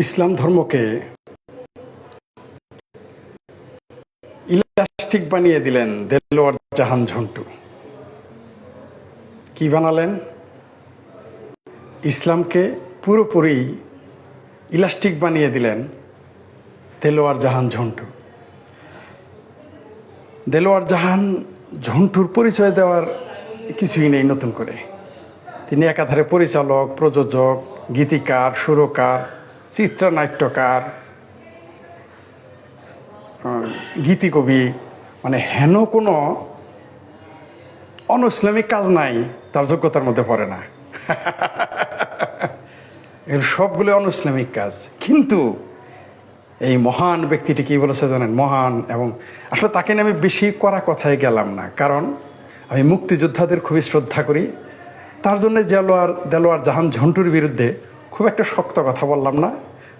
ইসলাম ধর্মকে ইলাস্টিক বানিয়ে দিলেন দেলোয়ার জাহান ঝন্টু। কি বানালেন? ইসলামকে পুরোপুরি ইলাস্টিক বানিয়ে দিলেন দেলোয়ার জাহান ঝন্টু। দেলোয়ার জাহান ঝন্টুর পরিচয় দেওয়ার কিছুই নেই নতুন করে। তিনি একাধারে পরিচালক, প্রযোজক, গীতিকার, সুরকার চিত্রনাট্যকার গীতিকবি মানে হেন কোনো অন ইসলামিক কাজ নাই তার যোগ্যতার মধ্যে পড়ে না। এর সবগুলো অন ইসলামিক কাজ। কিন্তু এই মহান ব্যক্তিটি কি বলেছে জানেন? মহান এবং আসলে তাকে নিয়ে আমি বেশি করা কথায় গেলাম না। কারণ আমি মুক্তিযোদ্ধাদের খুবই শ্রদ্ধা করি। তার জন্য দেলোয়ার দেলোয়ার জাহান ঝন্টুর বিরুদ্ধে খুব একটা শক্ত কথা বললাম না,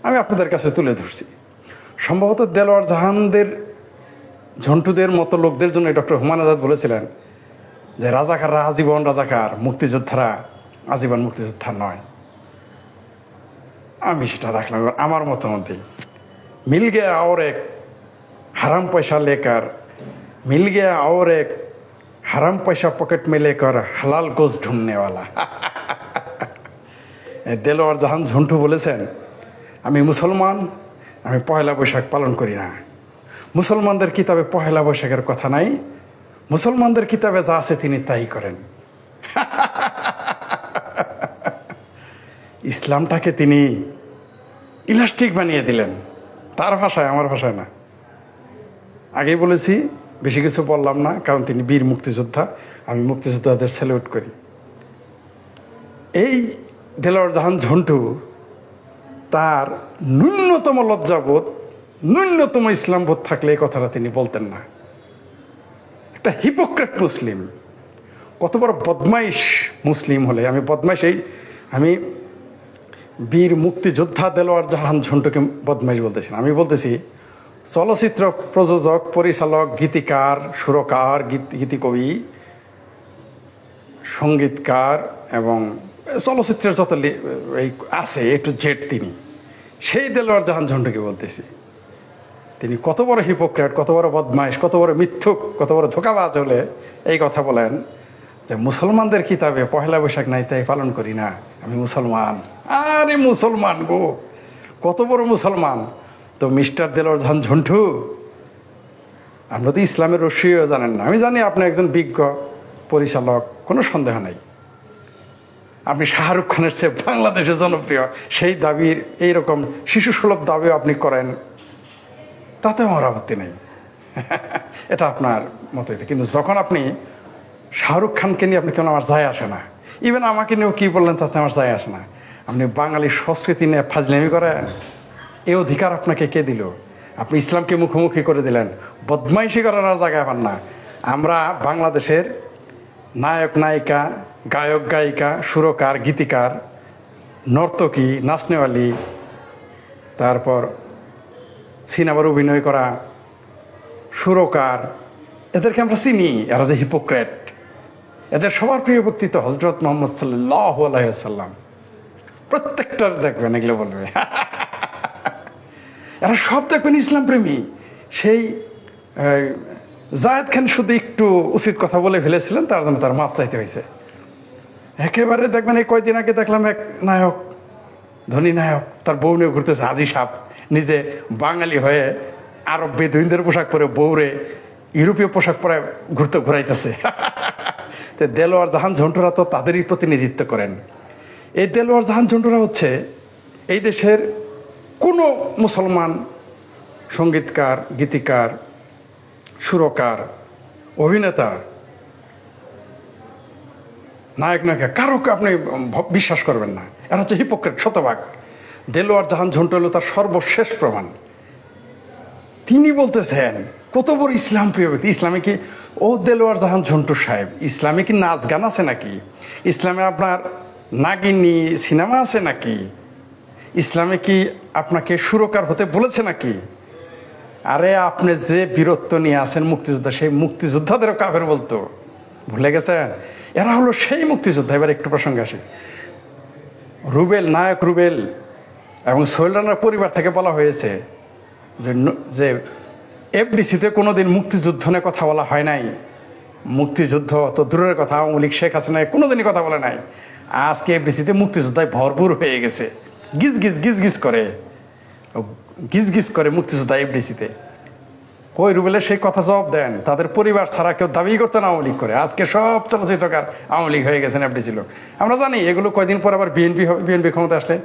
আমি আপনাদের কাছে তুলে ধরছি। সম্ভবত দেলোয়ার জাহানদের, ঝন্টুদের মতো লোকদের জন্য ডক্টর হুমান আজাদ বলেছিলেন যে, রাজাকাররা আজীবন রাজাকার, মুক্তিযোদ্ধারা আজীবন মুক্তিযোদ্ধা নয়। আমি সেটা রাখলাম আমার মতো মধ্যেই মিল গিয়া আওর এক হারাম পয়সা লেকার, মিল গিয়া আর এক হারাম পয়সা পকেট মে লেকার হালাল গোজ ঢুমনেওয়ালা দেলোয়ার জাহান ঝন্টু বলেছেন, আমি মুসলমান, আমি পয়লা বৈশাখ পালন করি না। মুসলমানদের কিতাবে পহেলা বৈশাখের কথা নাই, মুসলমানদের কিতাবে যা আছে তিনি তাই করেন। ইসলামটাকে তিনি ইলাস্টিক বানিয়ে দিলেন, তার ভাষায়, আমার ভাষায় না। আগেই বলেছি, বেশি কিছু বললাম না, কারণ তিনি বীর মুক্তিযোদ্ধা, আমি মুক্তিযোদ্ধাদের স্যালিউট করি। এই দেলোয়ার জাহান ঝন্টু তার ন্যূনতম লজ্জাবোধ, ন্যূনতম ইসলামবোধ থাকলে এই কথাটা তিনি বলতেন না। একটা হিপোক্রেট মুসলিম, কত বড় বদমাইশ মুসলিম হলে। আমি বদমাইশ এই, আমি বীর মুক্তিযোদ্ধা দেলোয়ার জাহান ঝন্টুকে বদমাইশ বলতেছি আমি বলতেছি, চলচ্চিত্র প্রযোজক, পরিচালক, গীতিকার, সুরকার গীত গীতিকবি সঙ্গীতকার এবং চলচ্চিত্রের যত এই আছে, একটু জেট তিনি। সেই দেলোয়ার জাহান ঝন্টুকে বলতেছি, তিনি কত বড় হিপোক্রেট কত বড় বদমাইশ, কত বড় মিথ্যুক, কত বড় ধোকাবাজ হলে এই কথা বলেন যে মুসলমানদের কিতাবে পহেলা বৈশাখ নাই তাই পালন করি না, আমি মুসলমান। আরে মুসলমান গো, কত বড় মুসলমান। তো মিস্টার দেলোর ঝান ঝন্টু আমরা তো ইসলামের রশিও জানেন না। আমি জানি আপনি একজন বিজ্ঞ, পরিচালক, কোনো সন্দেহ নাই। আপনি শাহরুখ খানের চেয়ে বাংলাদেশে জনপ্রিয়। সেই দাবির এইরকম শিশু সুলভ দাবিও আপনি করেন। তাতে আমার আপত্তি নেই। এটা আপনার মতোই। কিন্তু যখন আপনি শাহরুখ খানকে নিয়ে আপনি কেন আমার যায় আসে না? ইভেন আমাকে নিয়েও কি বললেন তাতে আমার যায় আসে না। আপনি বাঙালি সংস্কৃতি নিয়ে ফাজলামি করেন? এই অধিকার আপনাকে কে দিল? আপনি ইসলামকে মুখোমুখি করে দিলেন। বদমাইশি করার আর জায়গা পান না। আমরা বাংলাদেশের নায়ক, নায়িকা গায়ক, গায়িকা, সুরকার, গীতিকার, নর্তকী, নাচনেওয়ালি, তারপর সিনেমার অভিনয় করা সুরকার, এদেরকে আমরা চিনি। এরা যে হিপোক্রেট। এদের সবার প্রিয় ব্যক্তি হজরত মোহাম্মদ সাল্লাহ আলাইসাল্লাম প্রত্যেকটার দেখবেন, এগুলো বলবে। এরা সব দেখবেন ইসলাম প্রেমী। সেই জায়েদ খান শুধু একটু উচিত কথা বলে ফেলেছিলেন, তার জন্য তার মাপ চাইতে হয়েছে। একেবারে দেখবেন এই কয়দিন আগে দেখলাম এক নায়ক, ধনী নায়ক, তার বউ নিয়ে ঘুরতেছে, হাজি সাপ নিজে বাঙালি হয়ে আরব বেদুইনদের পোশাক পরে বউরে ইউরোপীয় পোশাক পরে ঘুরতে ঘুরাইতেছে। দেলোয়ার জাহান ঝন্টুরা তো তাদেরই প্রতিনিধিত্ব করেন। এই দেলোয়ার জাহান ঝন্টুরা হচ্ছে এই দেশের কোনো মুসলমান, সঙ্গীতকার, গীতিকার, সুরকার, অভিনেতা নায়ক, নায়িকা, কারোকে আপনি বিশ্বাস করবেন না। এরা হচ্ছে হিপোক্রেট শতভাগ। দেলোয়ার জাহান ঝন্টু হলো তার সর্বশেষ প্রমাণ। তিনি বলতেছেন, কত বড় ইসলাম, প্রিয় ব্যক্তি, ইসলামে কি ও দেলোয়ার জাহান ঝন্টু সাহেব, ইসলামে কি নাচ গান আছে নাকি? ইসলামে আপনার নাগিনী সিনেমা আছে নাকি? ইসলামে কি আপনাকে সুরকার হতে বলেছে নাকি? আরে, আপনি যে বীরত্ব নিয়ে আছেন মুক্তিযোদ্ধা, সেই মুক্তিযোদ্ধাদেরও কাফের বলতো। ভুলে গেছেন? এরা হলো সেই মুক্তিযোদ্ধা। এবার একটু প্রসঙ্গে আসে। রুবেল, নায়ক রুবেল এবং সোহেল রানার পরিবার থেকে বলা হয়েছে যে যে এফডিসিতে কোনোদিন মুক্তিযুদ্ধ নিয়ে কথা বলা হয় নাই। মুক্তিযুদ্ধ তো দূরের কথা আওয়ামী লীগ শেখ হাসিনা কোনোদিনই কথা বলে নাই। আজকে এফডিসিতে মুক্তিযোদ্ধায় ভরপুর হয়ে গেছে। গিজ গিজ গিজ গিজ করে। গিজ গিজ করে মুক্তিযোদ্ধা এফডিসিতে। ওই রুবেলের সেই কথা জবাব দেন? তাদের পরিবার ছাড়া কেউ দাবি করতে না আওয়ামী করে। আজকে সব চলচ্চিত্রকার আওয়ামী লীগ হয়ে গেছেন এফডি ছিল। আমরা জানি এগুলো কয়দিন পর আবার বিএনপি বিএনপি ক্ষমতা আসলে।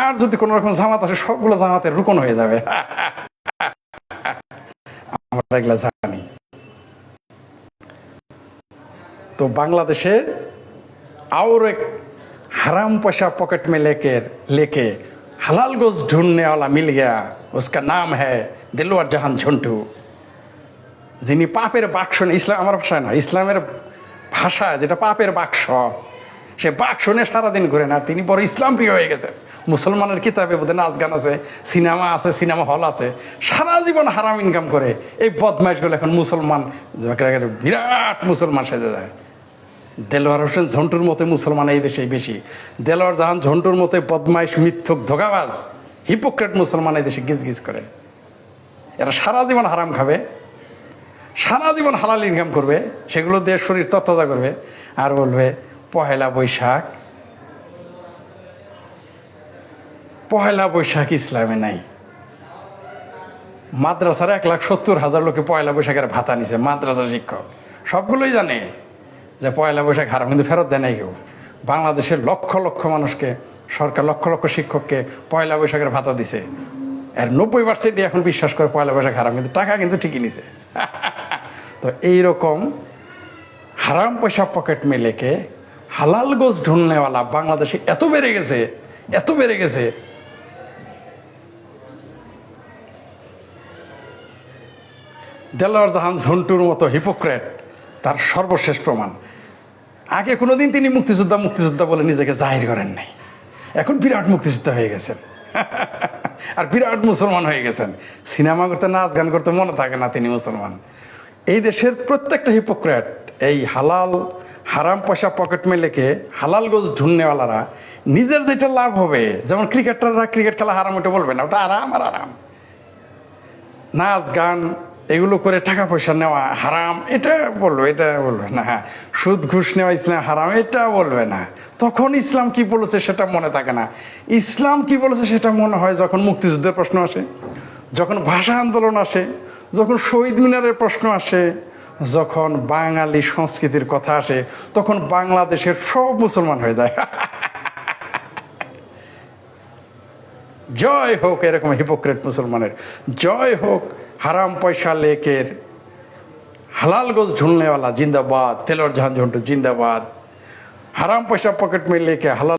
আর যদি কোন রকম জামাত আসে, সবগুলো জামাতের রুকন হয়ে যাবে। আমরা এগুলা জানি। তো বাংলাদেশে আরও এক হারাম পয়সা পকেট মে লেকের লেকে हलाल गोश्त ढूंढने वाला मिल गया उसका नाम है दिलवर জাহান ঝন্টু যিনি পাপের বাক্স নিয়ে- ইসলাম আমার ভাষায় না ইসলামের ভাষা যেটা পাপের বাক্স সে বাক্স নিয়ে সারাদিন ঘুরে না তিনি বড় ইসলাম প্রিয় হয়ে গেছেন মুসলমানের কিতাবে বোধহয় নাচ গান আছে সিনেমা আছে সিনেমা হল আছে সারা জীবন হারাম ইনকাম করে এই বদমাইশগুলো এখন মুসলমান একেবারে বিরাট মুসলমান সেজে যায় দেলোয়ার হোসেন ঝন্টুর মতো মুসলমান এই দেশে বেশি। দেলোয়ার জাহান ঝন্টুর মতো বদমাইশ, মিথ্যুক, ধোকাবাজ, হিপোক্রেট মুসলমান এই দেশে গিজ গিজ করে। এরা সারা জীবন হারাম খাবে, সারা জীবন হালাল ইনকাম করবে, সেগুলো দিয়ে শরীর তত্তাজা করবে আর বলবে, পহেলা বৈশাখ পহেলা বৈশাখ ইসলামে নাই। মাদ্রাসার এক লাখ সত্তর হাজার লোকে পয়লা বৈশাখের ভাতা নিছে মাদ্রাসা শিক্ষক। সবগুলোই জানে। যে পয়লা বৈশাখ হারাম কিন্তু ফেরত দেয় নাই কেউ। বাংলাদেশের লক্ষ লক্ষ মানুষকে, সরকার লক্ষ লক্ষ শিক্ষককে পয়লা বৈশাখের ভাতা দিছে। আর নব্বই পার্সেন্ট এখন বিশ্বাস করে পয়লা বৈশাখ হারাম, কিন্তু টাকা কিন্তু ঠিকই নিছে। তো এইরকম হারাম পয়সা পকেট মেলেকে হালাল গোছ ঢুলনেওয়ালা বাংলাদেশে এত বেড়ে গেছে, এত বেড়ে গেছে। দেলোয়ার জাহান ঝন্টুর মতো হিপোক্রেট তার সর্বশেষ প্রমাণ। আগে কোনোদিন তিনি মুক্তিযোদ্ধা মুক্তিযোদ্ধা বলে নিজেকে জাহির করেন নাই। এখন বিরাট মুক্তিযোদ্ধা হয়ে গেছেন। আর বিরাট মুসলমান হয়ে গেছেন। সিনেমা করতে, নাচ গান করতে মনে থাকে না তিনি মুসলমান। এই দেশের প্রত্যেকটা হিপোক্রেট এই হালাল, হারাম পয়সা পকেট মেলেকে হালাল গোজ ঢুননেওয়ালারা নিজের যেটা লাভ হবে, যেমন ক্রিকেটাররা ক্রিকেট খেলা হারাম ওটা বলবে না, ওটা আরাম আর আরাম। নাচ, গান এগুলো করে টাকা পয়সা নেওয়া হারাম, এটা বলবে এটা বলবে না হ্যাঁ। সুদ ঘুষ নেওয়া ইসলাম হারাম, এটা বলবে না। তখন ইসলাম কি বলেছে সেটা মনে থাকে না। ইসলাম কি বলেছে সেটা মনে হয় যখন মুক্তিযুদ্ধের প্রশ্ন আসে, যখন ভাষা আন্দোলন আসে, যখন শহীদ মিনারের প্রশ্ন আসে, যখন বাঙালি সংস্কৃতির কথা আসে, তখন বাংলাদেশের সব মুসলমান হয়ে যায়। জয় হোক এরকম হিপোক্রেট মুসলমানের, জয় হোক হারাম পয়সা লেকের হালাল গোজ ঝুলনেওয়ালা, জিন্দাবাদ। তেলর ঝাঁঝন্টু জিন্দাবাদ। হারাম পয়সা পকেট মে লেকে হালাল